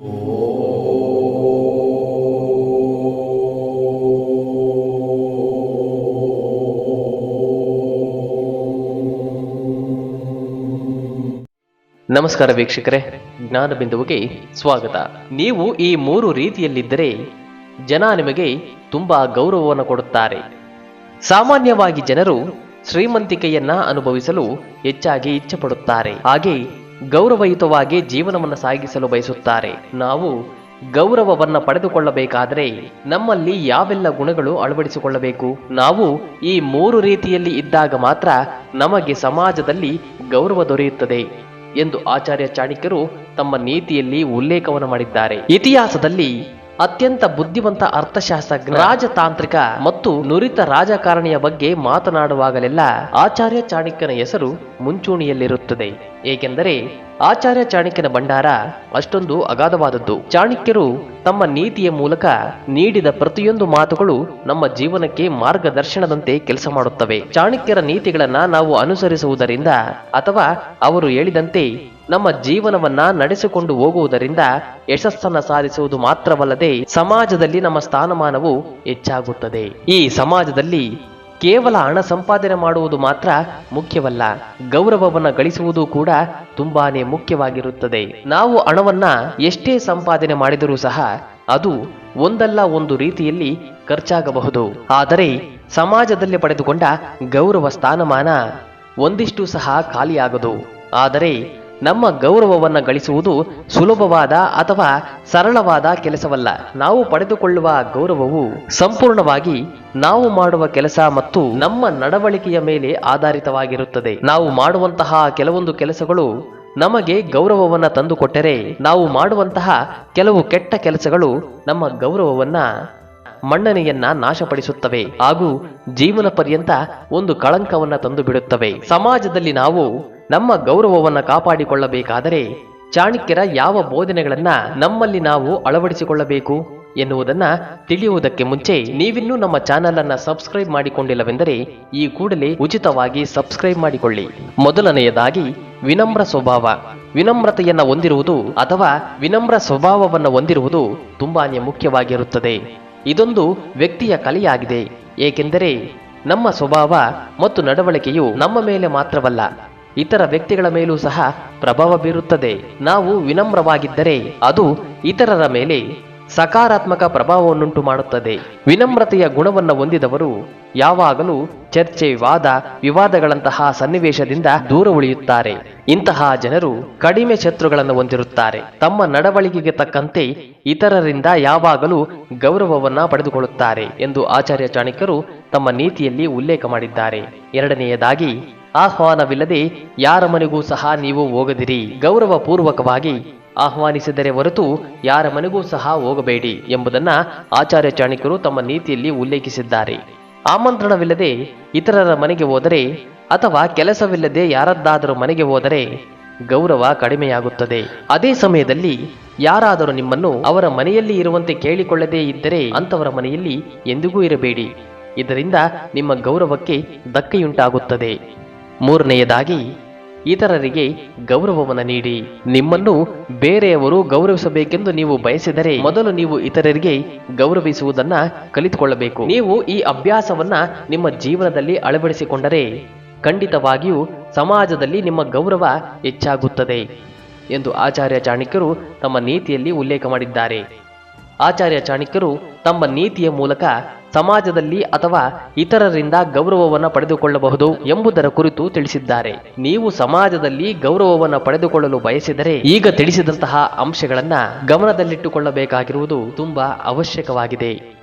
ನಮಸ್ಕಾರ ವೀಕ್ಷಕರೇ ಜ್ಞಾನ ಬಿಂದುವಿಗೆ ಸ್ವಾಗತ. ನೀವು ಈ ಮೂರು ರೀತಿಯಲ್ಲಿದ್ದರೆ ಜನ ನಿಮಗೆ ತುಂಬಾ ಗೌರವವನ್ನು ಕೊಡುತ್ತಾರೆ. ಸಾಮಾನ್ಯವಾಗಿ ಜನರು ಶ್ರೀಮಂತಿಕೆಯನ್ನ ಅನುಭವಿಸಲು ಹೆಚ್ಚಾಗಿ ಇಚ್ಛಪಡುತ್ತಾರೆ. ಹಾಗೆ ಗೌರವಯುತವಾಗಿ ಜೀವನವನ್ನು ಸಾಗಿಸಲು ಬಯಸುತ್ತಾರೆ. ನಾವು ಗೌರವವನ್ನು ಪಡೆದುಕೊಳ್ಳಬೇಕಾದರೆ ನಮ್ಮಲ್ಲಿ ಯಾವೆಲ್ಲ ಗುಣಗಳು ಅಳವಡಿಸಿಕೊಳ್ಳಬೇಕು? ನಾವು ಈ ಮೂರು ರೀತಿಯಲ್ಲಿ ಇದ್ದಾಗ ಮಾತ್ರ ನಮಗೆ ಸಮಾಜದಲ್ಲಿ ಗೌರವ ದೊರೆಯುತ್ತದೆ ಎಂದು ಆಚಾರ್ಯ ಚಾಣಕ್ಯರು ತಮ್ಮ ನೀತಿಯಲ್ಲಿ ಉಲ್ಲೇಖವನ್ನು ಮಾಡಿದ್ದಾರೆ. ಇತಿಹಾಸದಲ್ಲಿ ಅತ್ಯಂತ ಬುದ್ಧಿವಂತ ಅರ್ಥಶಾಸ್ತ್ರಜ್ಞ ರಾಜತಾಂತ್ರಿಕ ಮತ್ತು ನುರಿತ ರಾಜಕಾರಣಿಯ ಬಗ್ಗೆ ಮಾತನಾಡುವಾಗಲೆಲ್ಲ ಆಚಾರ್ಯ ಚಾಣಕ್ಯನ ಹೆಸರು ಮುಂಚೂಣಿಯಲ್ಲಿರುತ್ತದೆ. ಏಕೆಂದರೆ ಆಚಾರ್ಯ ಚಾಣಕ್ಯನ ಭಂಡಾರ ಅಷ್ಟೊಂದು ಅಗಾಧವಾದದ್ದು. ಚಾಣಕ್ಯರು ತಮ್ಮ ನೀತಿಯ ಮೂಲಕ ನೀಡಿದ ಪ್ರತಿಯೊಂದು ಮಾತುಗಳು ನಮ್ಮ ಜೀವನಕ್ಕೆ ಮಾರ್ಗದರ್ಶನದಂತೆ ಕೆಲಸ ಮಾಡುತ್ತವೆ. ಚಾಣಕ್ಯರ ನೀತಿಗಳನ್ನ ನಾವು ಅನುಸರಿಸುವುದರಿಂದ ಅಥವಾ ಅವರು ಹೇಳಿದಂತೆ ನಮ್ಮ ಜೀವನವನ್ನ ನಡೆಸಿಕೊಂಡು ಹೋಗುವುದರಿಂದ ಯಶಸ್ಸನ್ನ ಸಾಧಿಸುವುದು ಮಾತ್ರವಲ್ಲದೆ ಸಮಾಜದಲ್ಲಿ ನಮ್ಮ ಸ್ಥಾನಮಾನವು ಹೆಚ್ಚಾಗುತ್ತದೆ. ಈ ಸಮಾಜದಲ್ಲಿ ಕೇವಲ ಹಣ ಸಂಪಾದನೆ ಮಾಡುವುದು ಮಾತ್ರ ಮುಖ್ಯವಲ್ಲ, ಗೌರವವನ್ನ ಗಳಿಸುವುದು ಕೂಡ ತುಂಬಾನೇ ಮುಖ್ಯವಾಗಿರುತ್ತದೆ. ನಾವು ಹಣವನ್ನ ಎಷ್ಟೇ ಸಂಪಾದನೆ ಮಾಡಿದರೂ ಸಹ ಅದು ಒಂದಲ್ಲ ಒಂದು ರೀತಿಯಲ್ಲಿ ಖರ್ಚಾಗಬಹುದು. ಆದರೆ ಸಮಾಜದಲ್ಲಿ ಪಡೆದುಕೊಂಡ ಗೌರವ ಸ್ಥಾನಮಾನ ಒಂದಿಷ್ಟು ಸಹ ಖಾಲಿಯಾಗದು. ಆದರೆ ನಮ್ಮ ಗೌರವವನ್ನು ಗಳಿಸುವುದು ಸುಲಭವಾದ ಅಥವಾ ಸರಳವಾದ ಕೆಲಸವಲ್ಲ. ನಾವು ಪಡೆದುಕೊಳ್ಳುವ ಗೌರವವು ಸಂಪೂರ್ಣವಾಗಿ ನಾವು ಮಾಡುವ ಕೆಲಸ ಮತ್ತು ನಮ್ಮ ನಡವಳಿಕೆಯ ಮೇಲೆ ಆಧಾರಿತವಾಗಿರುತ್ತದೆ. ನಾವು ಮಾಡುವಂತಹ ಕೆಲವೊಂದು ಕೆಲಸಗಳು ನಮಗೆ ಗೌರವವನ್ನು ತಂದುಕೊಟ್ಟರೆ, ನಾವು ಮಾಡುವಂತಹ ಕೆಲವು ಕೆಟ್ಟ ಕೆಲಸಗಳು ನಮ್ಮ ಗೌರವವನ್ನ, ಮನ್ನಣೆಯನ್ನ ನಾಶಪಡಿಸುತ್ತವೆ ಹಾಗೂ ಜೀವನ ಪರ್ಯಂತ ಒಂದು ಕಳಂಕವನ್ನ ತಂದು ಬಿಡುತ್ತವೆ ಸಮಾಜದಲ್ಲಿ ನಾವು ನಮ್ಮ ಗೌರವವನ್ನು ಕಾಪಾಡಿಕೊಳ್ಳಬೇಕಾದರೆ ಚಾಣಕ್ಯರ ಯಾವ ಬೋಧನೆಗಳನ್ನು ನಮ್ಮಲ್ಲಿ ನಾವು ಅಳವಡಿಸಿಕೊಳ್ಳಬೇಕು ಎನ್ನುವುದನ್ನು ತಿಳಿಯುವುದಕ್ಕೆ ಮುಂಚೆ ನೀವಿನ್ನೂ ನಮ್ಮ ಚಾನೆಲ್ ಅನ್ನ ಸಬ್ಸ್ಕ್ರೈಬ್ ಮಾಡಿಕೊಂಡಿಲ್ಲವೆಂದರೆ ಈ ಕೂಡಲೇ ಉಚಿತವಾಗಿ ಸಬ್ಸ್ಕ್ರೈಬ್ ಮಾಡಿಕೊಳ್ಳಿ. ಮೊದಲನೆಯದಾಗಿ, ವಿನಮ್ರ ಸ್ವಭಾವ. ವಿನಮ್ರತೆಯನ್ನು ಹೊಂದಿರುವುದು ಅಥವಾ ವಿನಮ್ರ ಸ್ವಭಾವವನ್ನು ಹೊಂದಿರುವುದು ತುಂಬಾ ಮುಖ್ಯವಾಗಿರುತ್ತದೆ. ಇದೊಂದು ವ್ಯಕ್ತಿಯ ಕಲೆಯಾಗಿದೆ. ಏಕೆಂದರೆ ನಮ್ಮ ಸ್ವಭಾವ ಮತ್ತು ನಡವಳಿಕೆಯು ನಮ್ಮ ಮೇಲೆ ಮಾತ್ರವಲ್ಲ ಇತರ ವ್ಯಕ್ತಿಗಳ ಮೇಲೂ ಸಹ ಪ್ರಭಾವ ಬೀರುತ್ತದೆ. ನಾವು ವಿನಮ್ರವಾಗಿದ್ದರೆ ಅದು ಇತರರ ಮೇಲೆ ಸಕಾರಾತ್ಮಕ ಪ್ರಭಾವವನ್ನುಂಟು ಮಾಡುತ್ತದೆ. ವಿನಮ್ರತೆಯ ಗುಣವನ್ನು ಹೊಂದಿದವರು ಯಾವಾಗಲೂ ಚರ್ಚೆ, ವಾದ, ವಿವಾದಗಳಂತಹ ಸನ್ನಿವೇಶದಿಂದ ದೂರ ಉಳಿಯುತ್ತಾರೆ. ಇಂತಹ ಜನರು ಕಡಿಮೆ ಶತ್ರುಗಳನ್ನು ಹೊಂದಿರುತ್ತಾರೆ. ತಮ್ಮ ನಡವಳಿಕೆಗೆ ತಕ್ಕಂತೆ ಇತರರಿಂದ ಯಾವಾಗಲೂ ಗೌರವವನ್ನ ಪಡೆದುಕೊಳ್ಳುತ್ತಾರೆ ಎಂದು ಆಚಾರ್ಯ ಚಾಣಕ್ಯರು ತಮ್ಮ ನೀತಿಯಲ್ಲಿ ಉಲ್ಲೇಖ ಮಾಡಿದ್ದಾರೆ. ಎರಡನೆಯದಾಗಿ ಆಹ್ವಾನವಿಲ್ಲದೆ ಯಾರ ಮನೆಗೂ ಸಹ ನೀವು ಹೋಗದಿರಿ. ಗೌರವ ಪೂರ್ವಕವಾಗಿ ಆಹ್ವಾನಿಸಿದರೆ ಹೊರತು ಯಾರ ಮನೆಗೂ ಸಹ ಹೋಗಬೇಡಿ ಎಂಬುದನ್ನ ಆಚಾರ್ಯ ಚಾಣಕ್ಯರು ತಮ್ಮ ನೀತಿಯಲ್ಲಿ ಉಲ್ಲೇಖಿಸಿದ್ದಾರೆ. ಆಮಂತ್ರಣವಿಲ್ಲದೆ ಇತರರ ಮನೆಗೆ ಹೋದರೆ ಅಥವಾ ಕೆಲಸವಿಲ್ಲದೆ ಯಾರದ್ದಾದರೂ ಮನೆಗೆ ಹೋದರೆ ಗೌರವ ಕಡಿಮೆಯಾಗುತ್ತದೆ. ಅದೇ ಸಮಯದಲ್ಲಿ ಯಾರಾದರೂ ನಿಮ್ಮನ್ನು ಅವರ ಮನೆಯಲ್ಲಿ ಇರುವಂತೆ ಕೇಳಿಕೊಳ್ಳದೇ ಇದ್ದರೆ ಅಂತವರ ಮನೆಯಲ್ಲಿ ಎಂದಿಗೂ ಇರಬೇಡಿ. ಇದರಿಂದ ನಿಮ್ಮ ಗೌರವಕ್ಕೆ ಧಕ್ಕೆಯುಂಟಾಗುತ್ತದೆ. ಮೂರನೆಯದಾಗಿ, ಇತರರಿಗೆ ಗೌರವವನ್ನು ನೀಡಿ. ನಿಮ್ಮನ್ನು ಬೇರೆಯವರು ಗೌರವಿಸಬೇಕೆಂದು ನೀವು ಬಯಸಿದರೆ ಮೊದಲು ನೀವು ಇತರರಿಗೆ ಗೌರವಿಸುವುದನ್ನ ಕಲಿತುಕೊಳ್ಳಬೇಕು. ನೀವು ಈ ಅಭ್ಯಾಸವನ್ನ ನಿಮ್ಮ ಜೀವನದಲ್ಲಿ ಅಳವಡಿಸಿಕೊಂಡರೆ ಖಂಡಿತವಾಗಿಯೂ ಸಮಾಜದಲ್ಲಿ ನಿಮ್ಮ ಗೌರವ ಹೆಚ್ಚಾಗುತ್ತದೆ ಎಂದು ಆಚಾರ್ಯ ಚಾಣಕ್ಯರು ತಮ್ಮ ನೀತಿಯಲ್ಲಿ ಉಲ್ಲೇಖ ಮಾಡಿದ್ದಾರೆ. ಆಚಾರ್ಯ ಚಾಣಕ್ಯರು ತಮ್ಮ ನೀತಿಯ ಮೂಲಕ ಸಮಾಜದಲ್ಲಿ ಅಥವಾ ಇತರರಿಂದ ಗೌರವವನ್ನು ಪಡೆದುಕೊಳ್ಳಬಹುದು ಎಂಬುದರ ಕುರಿತು ತಿಳಿಸಿದ್ದಾರೆ. ನೀವು ಸಮಾಜದಲ್ಲಿ ಗೌರವವನ್ನು ಪಡೆದುಕೊಳ್ಳಲು ಬಯಸಿದರೆ ಈಗ ತಿಳಿಸಿದಂತಹ ಅಂಶಗಳನ್ನು ಗಮನದಲ್ಲಿಟ್ಟುಕೊಳ್ಳಬೇಕಾಗಿರುವುದು ತುಂಬಾ ಅವಶ್ಯಕವಾಗಿದೆ.